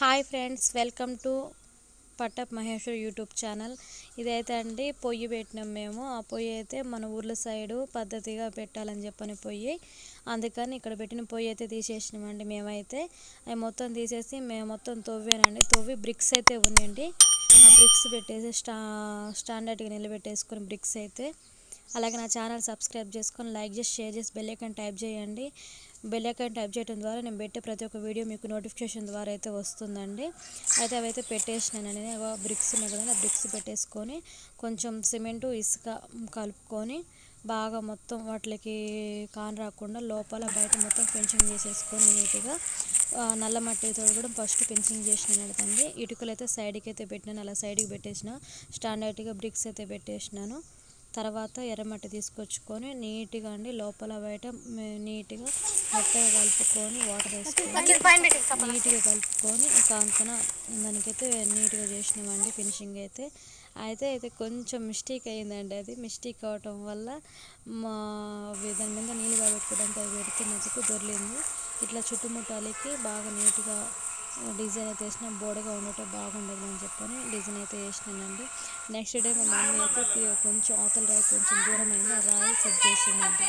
Hi friends welcome to Pattap Maheshwar YouTube channel. ఇదైతే అండి పొయ్యి పెట్టినాం మేము. ఆ పొయ్యి అయితే మన ఊర్ల సైడు పద్ధతిగా పెట్టాలని చెప్పని పొయ్యి. అందుకని ఇక్కడ పెట్టిన పొయ్యి అయితే తీసేసినామండి మేమైతే. అవి మొత్తం తీసేసి మేము మొత్తం తవ్వానండి. తవ్వి బ్రిక్స్ అయితే ఉన్నాయండి. ఆ బ్రిక్స్ పెట్టేసి స్టా స్టాండర్డ్గా నిలబెట్టేసుకుని బ్రిక్స్ అయితే. అలాగే నా ఛానల్ సబ్స్క్రైబ్ చేసుకొని లైక్ చేసి షేర్ చేసి బెల్ ఐకాన్ టైప్ చేయండి. బెల్ ఐకాన్ టైప్ చేయడం ద్వారా నేను పెట్టే ప్రతి ఒక్క వీడియో మీకు నోటిఫికేషన్ ద్వారా అయితే వస్తుందండి. అయితే అవైతే పెట్టేసినానండి. బ్రిక్స్ ఉన్నాయి కదండి ఆ బ్రిక్స్ పెట్టేసుకొని కొంచెం సిమెంటు ఇసుక కలుపుకొని బాగా మొత్తం వాటికి కాన్ రాకుండా లోపల బయట మొత్తం ఫెన్సింగ్ చేసేసుకొని నీట్గా నల్ల మట్టితో కూడా ఫస్ట్ ఫెన్సింగ్ చేసిన అడుగుతుంది ఇటుకలు అయితే సైడ్కి అయితే పెట్టినాను. అలా సైడ్కి పెట్టేసిన స్టాండర్డ్గా బ్రిక్స్ అయితే పెట్టేసినాను. తర్వాత ఎర్రమట్టి తీసుకొచ్చుకొని నీట్గా అండి లోపల బయట నీట్గా మెత్తగా కలుపుకొని వాటర్ వేసుకొని నీట్గా కలుపుకొని కాంతన దానికైతే నీట్గా చేసినామండి ఫినిషింగ్ అయితే. అయితే అయితే కొంచెం మిస్టేక్ అయ్యిందండి అది. మిస్టేక్ అవటం వల్ల మా దాని మీద నీళ్ళు కాబెట్టుకోవడానికి అది పెడుతున్నందుకు దొరికింది. ఇట్లా చుట్టుముట్టాలకి బాగా నీట్గా డిజైన్ అయితే వేసిన బోడగా ఉండటం బాగుండదు అని చెప్పని డిజైన్ అయితే వేసినానండి. నెక్స్ట్ డే మా మమ్మీ అయితే కొంచెం అవతల రాయి కొంచెం దూరం అయింది ఆ రాయి సెట్ చేసిందండి